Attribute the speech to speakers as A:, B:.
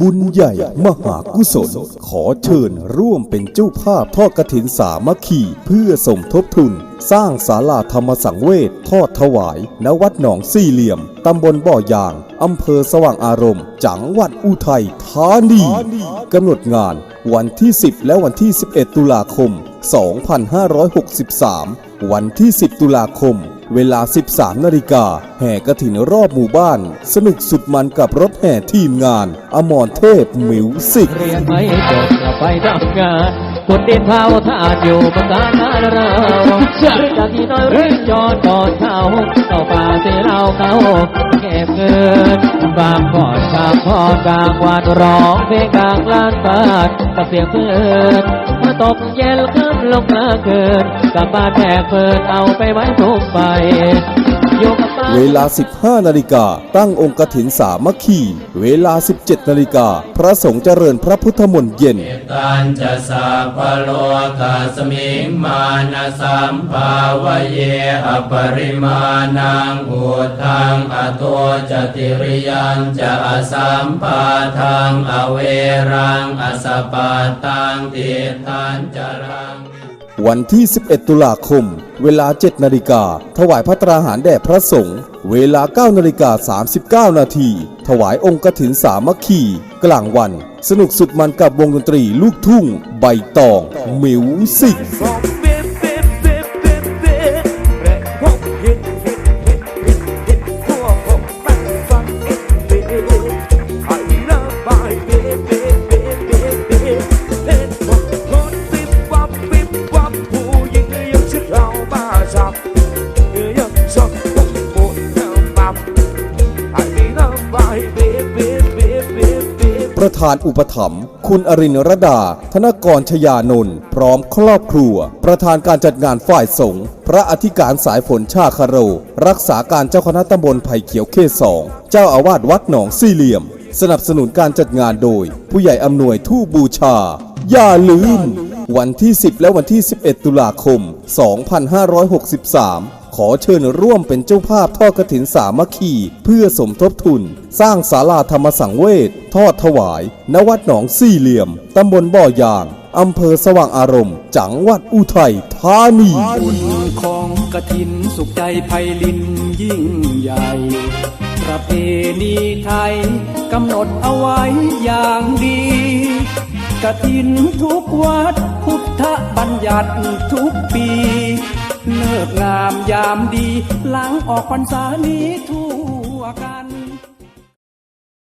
A: บุญใหญ่มหากุศล ขอเชิญร่วมเป็นเจ้าภาพทอดกฐินสามัคคีเพื่อสมทบทุน สร้างศาลาธรรมสังเวชทอดถวาย ณวัดหนองสี่เหลี่ยม ตำบลบ่อยาง อำเภอสว่างอารมณ์ จังหวัดอุทัยธานี กำหนดงานวันที่ 10 และวันที่ 11 ตุลาคม 2563 วันที่ 10 ตุลาคม เวลา 13 นาฬิกา แห่กระถินรอบหมู่บ้าน สนุกสุดมันกับรถแห่ทีมงาน อมรเทพมิวสิก
B: เรียนไม่จบก็ไปทำงานคนเดินเท้าถ้าอยู่ประการนา เราจากที่น้อยเรื่จอดกอดเขาเข้าป่าเสียเราเขาเก็บเงินบางกอดกลางพอกลางวันร้องเพลงกลางลานบาดกับเสียงเพื่อนมาตกเย็นขึ้นลงมาเกินกลับบ้านแบกเปิดเอาไปไว้ทุกไปอยู่กับ
A: เวลา 15 นาฬิกา ตั้งองค์กถินสามัคคี เวลา 17 นาฬิกา พระสงฆ์เจริญพระพุทธมนต์เย็น
C: ตันจะสัพพะโลกาสมิงมานะสัมภาวะเยอปริมาณังอุทังอโตจติริยันจะอสัมปาทังอเวรังอสปปาตังติทันจรัง
A: วันที่ 11 ตุลาคม เวลา 7 นาฬิกา ถวายพระตราหารแด่พระสงฆ์ เวลา 9 นาฬิกา 39 นาที ถวายองค์กถินสามัคคี กลางวัน สนุกสุดมันกับวงดนตรีลูกทุ่ง ใบตองมิวสิก ประธานอุปถัมภ์คุณอรินรดา ธนกรชยานนท์พร้อมครอบครัว ประธานการจัดงานฝ่ายสงฆ์พระอธิการสายฝนชาคาโร รักษาการเจ้าคณะตำบลไผ่เขียวเขตสองเจ้าอาวาสวัดหนองสี่เหลี่ยม สนับสนุนการจัดงานโดย ผู้ใหญ่อำนวยทู่บูชา อย่าลืม วันที่ 10 และวันที่ 11 ตุลาคม 2563 ขอเชิญร่วมเป็นเจ้าภาพทอดกฐินสามัคคี เพื่อสมทบทุน สร้างศาลาธรรมสังเวชทอดถวาย ณวัดหนองสี่เหลี่ยม ตำบลบ่อยางอำเภอสว่างอารมณ์ จังหวัดอุทัยธานี
D: บุญของกฐินสุขใจไพลินยิ่งใหญ่ประเพณีไทยกำหนดเอาไว้อย่างดีกฐินทุกวัดพุทธบัญญัติทุกปี เลิกงามยามดี หลังออกพรรษานี้ทั่วกัน